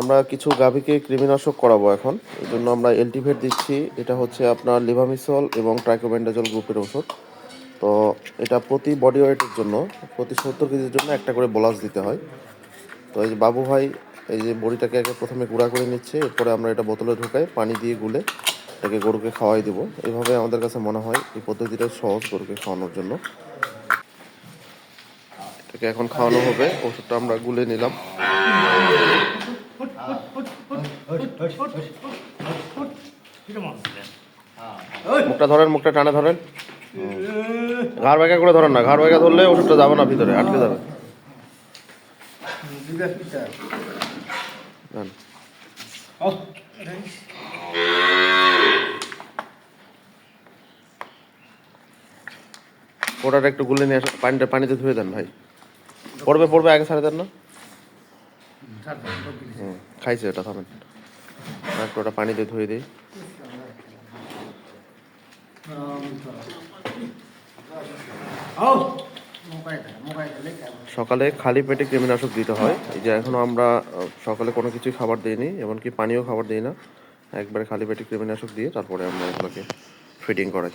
আমরা কিছু গাভীকে কৃমিনাশক করাবো এখন। এই জন্য আমরা এলটিভেট দিচ্ছি। এটা হচ্ছে আপনার লিভামিসল এবং ট্রাইকোবেন্ডাজল গ্রুপের ওষুধ। তো এটা প্রতি বডি ওয়েটের জন্য, প্রতি সত্তর কেজির জন্য একটা করে বোলাস দিতে হয়। তো এই যে বাবু ভাই, এই যে বড়িটাকে আগে প্রথমে গুঁড়া করে নিচ্ছে, এরপরে আমরা এটা বোতলে ঢুকাই, পানি দিয়ে গুলে এটাকে গরুকে খাওয়াই দিব। এইভাবে আমাদের কাছে মনে হয় এই পদ্ধতিটা সহজ গরুকে খাওয়ানোর জন্য। এটাকে এখন খাওয়ানো হবে। ওষুধটা আমরা গুলে নিলাম। মুখটা ধরেন, মুখটা টানে ধরেন। ঘাড় ব্যাগা করে ধরেন না, ঘাড় ব্যাগা ধরলে ওষুধটা যাবে না ভিতরে, আটকে যাবে। ওটাটা একটু গুলে নিয়ে আসেন, পানিটা পানিতে ধুয়ে দেন ভাই। পড়বে পড়বে, আগে ছাড়ে দেন না? খাইছে ওটা থামেন। একটু ওটা পানিতে ধুয়ে দিই। সকালে খালি পেটে কৃমিনাশক দিতে হয়। এই যে এখনও আমরা সকালে কোনো কিছুই খাবার দিইনি এমনকি পানিও খাবার দিই না। একবারে খালি পেটে কৃমিনাশক দিয়ে তারপরে আমরা এগুলোকে ফিডিং করাই।